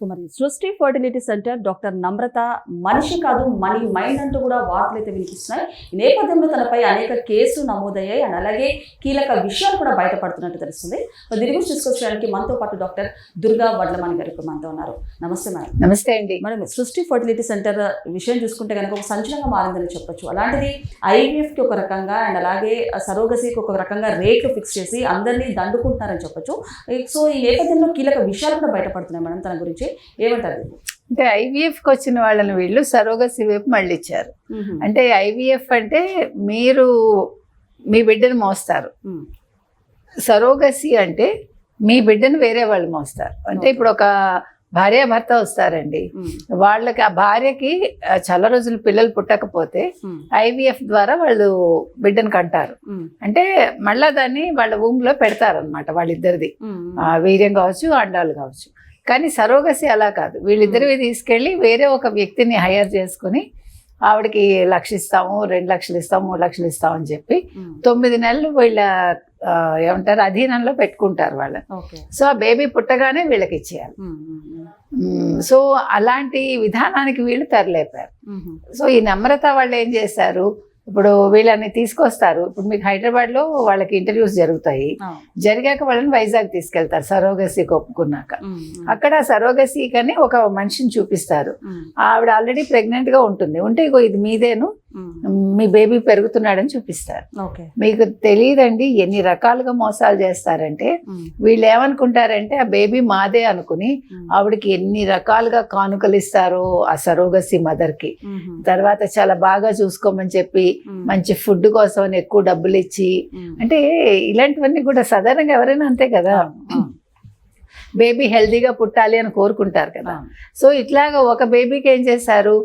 So మరి సృష్టి fertility centre doctor నమ్రత మనిషి కాదు మనీ మైండ్ అంటూ కూడా వార్తలు అయితే వినిపిస్తున్నాయి. ఈ నేపథ్యంలో తనపై అనేక కేసులు నమోదయ్యాయి అండ్ అలాగే కీలక విషయాలు కూడా బయటపడుతున్నట్టు తెలుస్తుంది. దీని గురించి తీసుకొచ్చడానికి మనతో పాటు డాక్టర్ దుర్గా వడ్లమణి గారు ఇప్పుడు మనతో ఉన్నారు. నమస్తే మేడం. నమస్తే అండి. మేడం సృష్టి ఫర్టిలిటీ సెంటర్ విషయం చూసుకుంటే కనుక ఒక సంచలనంగా మారిందని చెప్పొచ్చు. అలాంటిది ఐవీఎఫ్కి ఒక రకంగా అండ్ అలాగే సరోగసీకి ఒక రకంగా రేట్లు ఫిక్స్ చేసి అందరినీ దండుకుంటున్నారని చెప్పొచ్చు. సో ఈ నేపథ్యంలో కీలక విషయాలు కూడా బయటపడుతున్నాయి మేడం తన గురించి. ఏమంటారు? అంటే ఐవీఎఫ్కి వచ్చిన వాళ్ళని వీళ్ళు సరోగసి వైపు మళ్ళిచ్చారు. అంటే ఐవీఎఫ్ అంటే మీరు మీ బిడ్డను మోస్తారు. సరోగసి అంటే మీ బిడ్డను వేరే వాళ్ళు మోస్తారు. అంటే ఇప్పుడు ఒక భార్య భర్త వస్తారండి. వాళ్ళకి ఆ భార్యకి చాలా రోజులు పిల్లలు పుట్టకపోతే ఐవీఎఫ్ ద్వారా వాళ్ళు బిడ్డను కంటారు. అంటే మళ్ళా దాన్ని వాళ్ళ ఊమ్లో పెడతారనమాట వాళ్ళిద్దరిది. ఉమ్, ఆ, వీర్యం కావచ్చు అండాలు కావచ్చు. కానీ సరోగసి అలా కాదు. వీళ్ళిద్దరివి తీసుకెళ్ళి వేరే ఒక వ్యక్తిని హైర్ చేసుకుని ఆవిడకి లక్ష ఇస్తాము రెండు లక్షలు ఇస్తాము మూడు లక్షలు ఇస్తాము అని చెప్పి తొమ్మిది నెలలు వీళ్ళ ఏమంటారు అధీనంలో పెట్టుకుంటారు వాళ్ళని. సో ఆ బేబీ పుట్టగానే వీళ్ళకి ఇచ్చేయాలి. సో అలాంటి విధానానికి వీళ్ళు తరలేపారు. సో ఈ నమ్రత వాళ్ళు ఏం చేస్తారు ఇప్పుడు వీళ్ళని తీసుకొస్తారు. ఇప్పుడు మీకు హైదరాబాద్లో వాళ్ళకి ఇంటర్వ్యూస్ జరుగుతాయి. జరిగాక వాళ్ళని వైజాగ్ తీసుకెళ్తారు సరోగసీకి ఒప్పుకున్నాక అక్కడ సరోగసీ కని ఒక మనిషిని చూపిస్తారు. ఆవిడ ఆల్రెడీ ప్రెగ్నెంట్గా ఉంటుంది. ఉంటే ఇగో ఇది మీదేను మీ బేబీ పెరుగుతున్నాడని చూపిస్తారు. ఓకే. మీకు తెలియదండి ఎన్ని రకాలుగా మోసాలు చేస్తారంటే వీళ్ళు ఏమనుకుంటారంటే ఆ బేబీ మాదే అనుకుని ఆవిడకి ఎన్ని రకాలుగా కానుకలు ఇస్తారో ఆ సరోగసి మదర్కి తర్వాత చాలా బాగా చూసుకోమని చెప్పి మంచి ఫుడ్ కోసం ఎక్కువ డబ్బులు ఇచ్చి అంటే ఇలాంటివన్నీ కూడా సాధారణంగా ఎవరైనా అంతే కదా? బేబీ హెల్దీగా పుట్టాలి అని కోరుకుంటారు కదా. సో ఇట్లాగా ఒక బేబీకి ఏం చేశారు?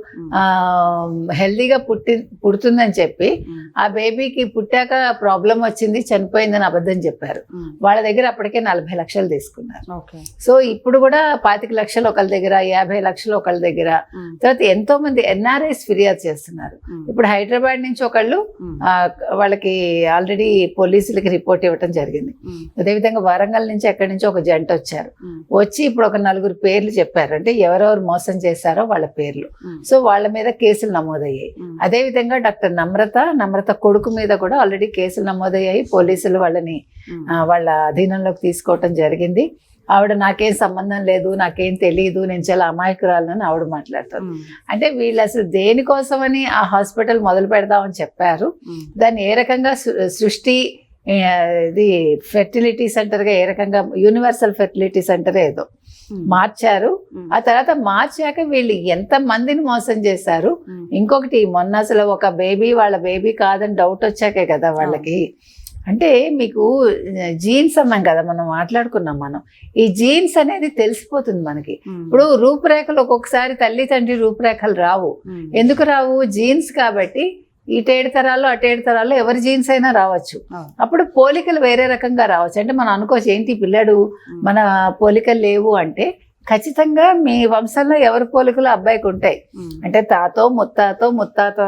హెల్దీగా పుట్టి పుడుతుందని చెప్పి ఆ బేబీకి పుట్టాక ప్రాబ్లం వచ్చింది చనిపోయిందని అబద్ధం చెప్పారు. వాళ్ళ దగ్గర అప్పటికే నలభై లక్షలు తీసుకున్నారు. సో ఇప్పుడు కూడా పాతిక లక్షలు ఒకళ్ళ దగ్గర యాభై లక్షలు ఒకళ్ళ దగ్గర. తర్వాత ఎంతో మంది ఎన్ఆర్ఐస్ ఫిర్యాదు చేస్తున్నారు. ఇప్పుడు హైదరాబాద్ నుంచి ఒకళ్ళు వాళ్ళకి ఆల్రెడీ పోలీసులకి రిపోర్ట్ ఇవ్వటం జరిగింది. అదేవిధంగా వరంగల్ నుంచి ఎక్కడి నుంచి ఒక జంట వచ్చారు. వచ్చి ఇప్పుడు ఒక నలుగురు పేర్లు చెప్పారు. అంటే ఎవరెవరు మోసం చేశారో వాళ్ళ పేర్లు. సో వాళ్ళ మీద కేసులు నమోదయ్యాయి. అదేవిధంగా డాక్టర్ నమ్రత నమ్రత కొడుకు మీద కూడా ఆల్రెడీ కేసులు నమోదయ్యాయి. పోలీసులు వాళ్ళని వాళ్ళ అధీనంలోకి తీసుకోవటం జరిగింది. ఆవిడ నాకేం సంబంధం లేదు నాకేం తెలియదు నేను చాలా అమాయకురాలని ఆవిడ మాట్లాడతారు ఉమ్, అంటే వీళ్ళు అసలు దేనికోసమని ఆ హాస్పిటల్ మొదలు పెడదామని చెప్పారు. దాన్ని ఏ రకంగా సృష్టి ఇది ఫెర్టిలిటీ సెంటర్గా ఏ రకంగా యూనివర్సల్ ఫెర్టిలిటీ సెంటర్ ఏదో. ఉమ్, మార్చారు. ఉమ్, ఆ తర్వాత మార్చాక వీళ్ళు ఎంత మందిని మోసం చేశారు. ఉమ్, ఇంకొకటి మొన్న అసలు ఒక బేబీ వాళ్ళ బేబీ కాదని డౌట్ వచ్చాకే కదా వాళ్ళకి. అంటే మీకు జీన్స్ అన్నాం కదా మనం మాట్లాడుకున్నాం మనం. ఈ జీన్స్ అనేది తెలిసిపోతుంది మనకి. ఇప్పుడు రూపురేఖలు ఒక్కొక్కసారి తల్లి తండ్రి రూపురేఖలు రావు. ఎందుకు రావు? జీన్స్ కాబట్టి ఇటేడు తరాలు అటేడు తరాలు ఎవరి జీన్స్ అయినా రావచ్చు. అప్పుడు పోలికలు వేరే రకంగా రావచ్చు. అంటే మనం అనుకోవచ్చు ఏంటి పిల్లాడు? మన పోలికలు లేవు. అంటే ఖచ్చితంగా మీ వంశంలో ఎవరి పోలికలు అబ్బాయికి ఉంటాయి. అంటే తాతో ముత్తాతో ముత్తాత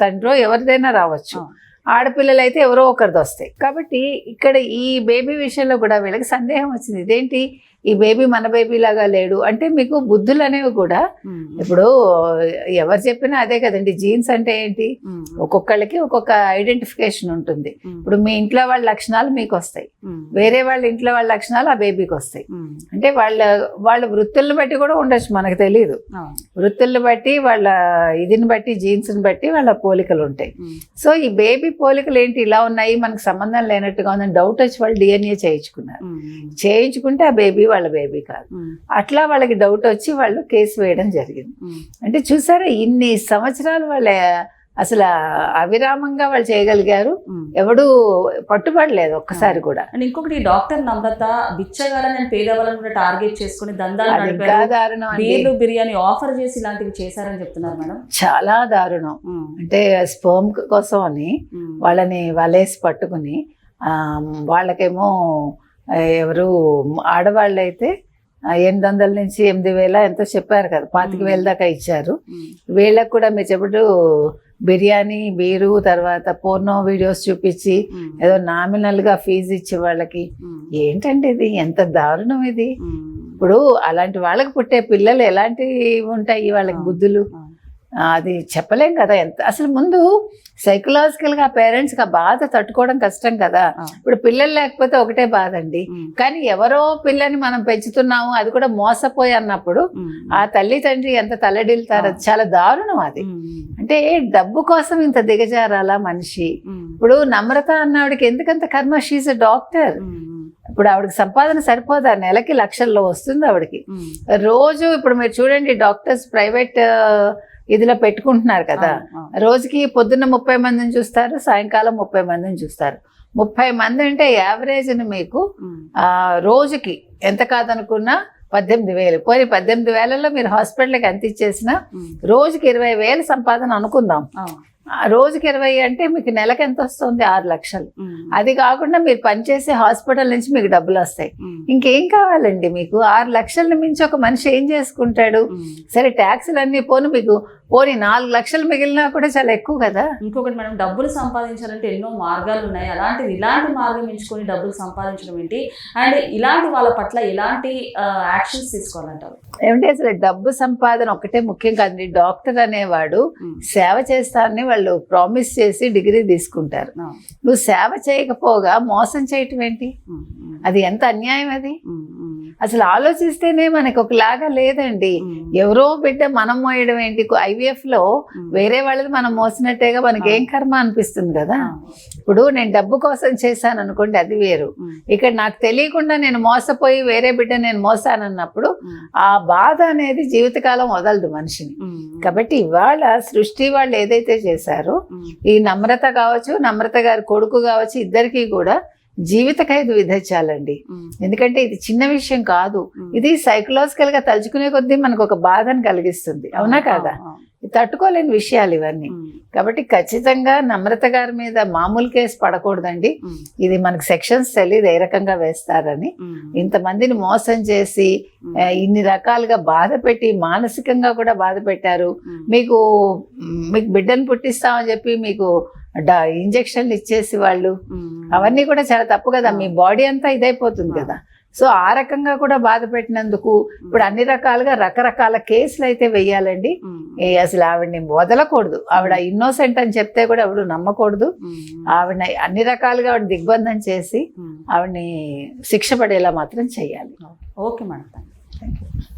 తండ్రో ఎవరిదైనా రావచ్చు. ఆడపిల్లలు అయితే ఎవరో ఒకరిది వస్తాయి కాబట్టి ఇక్కడ ఈ బేబీ విషయంలో కూడా వీళ్ళకి సందేహం వచ్చింది. ఇదేంటి? ఈ బేబీ మన బేబీ లాగా లేడు. అంటే మీకు బుద్ధులు అనేవి కూడా ఇప్పుడు ఎవరు చెప్పినా అదే కదండి. జీన్స్ అంటే ఏంటి? ఒక్కొక్కళ్ళకి ఒక్కొక్క ఐడెంటిఫికేషన్ ఉంటుంది. ఇప్పుడు మీ ఇంట్లో వాళ్ళ లక్షణాలు మీకు వస్తాయి. వేరే వాళ్ళ ఇంట్లో వాళ్ళ లక్షణాలు ఆ బేబీకి వస్తాయి. అంటే వాళ్ళ వాళ్ళ వృత్తులను బట్టి కూడా ఉండొచ్చు మనకు తెలియదు వృత్తులను బట్టి వాళ్ళ ఇదిని బట్టి జీన్స్ని బట్టి వాళ్ళ పోలికలు ఉంటాయి. సో ఈ బేబీ పోలికలు ఏంటి? ఇలా ఉన్నాయి మనకు సంబంధం లేనట్టుగా ఉందని డౌట్ వచ్చి వాళ్ళు డిఎన్ఏ చేయించుకున్నారు. చేయించుకుంటే ఆ బేబీ వాళ్ళ బేబీ కాదు. అట్లా వాళ్ళకి డౌట్ వచ్చి వాళ్ళు కేసు వేయడం జరిగింది. అంటే చూసారా ఇన్ని సంవత్సరాలు వాళ్ళ అసలు అవిరామంగా వాళ్ళు చేయగలిగారు. ఎవడు పట్టుబడలేదు ఒక్కసారి కూడా. ఇంకొకటి డాక్టర్ నమ్రత బిచ్చగాలని నేను పేదవాళ్ళని కూడా టార్గెట్ చేసుకుని దందాలు బీర్లు బిర్యానీ ఆఫర్ చేసి ఇలాంటివి చేశారని చెప్తున్నారు మేడం. చాలా దారుణం. అంటే స్పర్మ్ కోసం అని వాళ్ళని వలేసి పట్టుకుని వాళ్ళకేమో ఎవరు ఆడవాళ్ళు అయితే ఎనిమిది వందల నుంచి ఎనిమిది వేల ఎంతో చెప్పారు కదా పాతిక వేల దాకా ఇచ్చారు. వీళ్ళకి కూడా మీరు చెప్పడు బిర్యానీ బీరు తర్వాత పోర్నో వీడియోస్ చూపించి ఏదో నామినల్గా ఫీజు ఇచ్చే వాళ్ళకి. ఏంటండి ఇది? ఎంత దారుణం ఇది. ఇప్పుడు అలాంటి వాళ్ళకి పుట్టే పిల్లలు ఎలాంటివి ఉంటాయి? వాళ్ళకి. బుద్ధులు? అది చెప్పలేం కదా ఎంత అసలు ముందు సైకలాజికల్గా పేరెంట్స్కి ఆ బాధ తట్టుకోవడం కష్టం కదా. ఇప్పుడు పిల్లలు లేకపోతే ఒకటే బాధ అండి. కానీ ఎవరో పిల్లని మనం పెంచుతున్నాము అది కూడా మోసపోయి అన్నప్పుడు. ఆ తల్లి తండ్రి ఎంత తల్లడిల్తారో ఆ. చాలా దారుణం అది. అంటే డబ్బు కోసం ఇంత దిగజారాలా మనిషి. ఇప్పుడు నమ్రత అన్నవాడికి ఎందుకంత కర్మ షీజ్ డాక్టర్ ఉమ్. ఇప్పుడు ఆవిడకి సంపాదన సరిపోదా నెలకి లక్షల్లో వస్తుంది ఆవిడకి. రోజు ఇప్పుడు మీరు చూడండి డాక్టర్స్ ప్రైవేట్ ఇదిలో పెట్టుకుంటున్నారు కదా. రోజుకి పొద్దున్న ముప్పై మందిని చూస్తారు సాయంకాలం ముప్పై మందిని చూస్తారు. ముప్పై మంది అంటే యావరేజ్ మీకు రోజుకి ఎంత కాదనుకున్నా పద్దెనిమిది వేలు. పోయి పద్దెనిమిది వేలలో మీరు హాస్పిటల్కి ఎంత ఇచ్చేసినా. రోజుకి ఇరవై వేలు సంపాదన అనుకుందాం. రోజుకి ఇరవై అంటే మీకు నెలకు ఎంత వస్తుంది? ఆరు లక్షలు. అది కాకుండా మీరు పనిచేసే హాస్పిటల్ నుంచి మీకు డబ్బులు వస్తాయి. ఇంకేం కావాలండి మీకు? ఆరు లక్షల మించి ఒక మనిషి ఏం చేసుకుంటాడు. సరే ట్యాక్సులు అన్నీ పోను మీకు పోని నాలుగు లక్షలు మిగిలినా కూడా చాలా ఎక్కువ కదా ఇంకొకటి మనం డబ్బులు సంపాదించాలంటే ఎన్నో మార్గాలు ఉన్నాయి అలాంటిది ఇలాంటి మార్గం ఎంచుకొని డబ్బులు సంపాదించడం ఏంటి అండ్ ఇలాంటి వాళ్ళ పట్ల ఎలాంటి యాక్షన్స్ తీసుకోవాలంటారు ఏమంటే అసలు డబ్బు సంపాదన ఒకటే ముఖ్యం కాదండి డాక్టర్ అనేవాడు. సేవ చేస్తానని వాళ్ళు ప్రామిస్ చేసి డిగ్రీ తీసుకుంటారు. నువ్వు సేవ చేయకపోగా మోసం చేయటం ఏంటి. అది ఎంత అన్యాయం అది. అసలు ఆలోచిస్తేనే మనకు ఒకలాగా లేదండి. ఎవరో బిడ్డ మనం మోయడం ఏంటి ఐవీఎఫ్లో. వేరే వాళ్ళది మనం మోసినట్టేగా మనకి ఏం కర్మ అనిపిస్తుంది కదా. ఇప్పుడు నేను డబ్బు కోసం చేశాను అనుకోండి అది వేరు. ఇక్కడ నాకు తెలియకుండా నేను మోసపోయి వేరే బిడ్డ నేను మోసానన్నప్పుడు. ఆ బాధ అనేది జీవితకాలం వదలదు మనిషిని. కాబట్టి ఇవాళ సృష్టి వాళ్ళు ఏదైతే చేశారో. ఈ నమ్రత కావచ్చు నమ్రత గారి కొడుకు కావచ్చు ఇద్దరికి కూడా జీవిత ఖైదు విధించాలండి. ఎందుకంటే ఇది చిన్న విషయం కాదు. ఇది సైకలాజికల్గా తలుచుకునే కొద్దీ మనకు ఒక బాధను కలిగిస్తుంది అవునా కాదా తట్టుకోలేని విషయాలు ఇవన్నీ. కాబట్టి ఖచ్చితంగా నమ్రత గారి మీద మామూలు కేసు పడకూడదండి. ఇది మనకు సెక్షన్స్ తెలియదు ఏ రకంగా వేస్తారని. ఇంతమందిని మోసం చేసి ఇన్ని రకాలుగా బాధ పెట్టి మానసికంగా కూడా బాధ పెట్టారు. మీకు మీకు బిడ్డను పుట్టిస్తామని చెప్పి మీకు ఇంజక్షన్లు ఇచ్చేసి వాళ్ళు. అవన్నీ కూడా చాలా తప్పు కదా. మీ బాడీ అంతా ఇదైపోతుంది. కదా. సో ఆ రకంగా కూడా బాధ పెట్టినందుకు ఇప్పుడు అన్ని రకాలుగా రకరకాల కేసులు అయితే వెయ్యాలండి అసలు ఆవిడని వదలకూడదు. ఆవిడ ఇన్నోసెంట్ అని చెప్తే కూడా ఎవడు నమ్మకూడదు. ఆవిడ అన్ని రకాలుగా ఆవిడ దిగ్బంధం చేసి. ఆవిడని శిక్ష పడేలా మాత్రం చెయ్యాలి ఓకే. మేడం. Thank you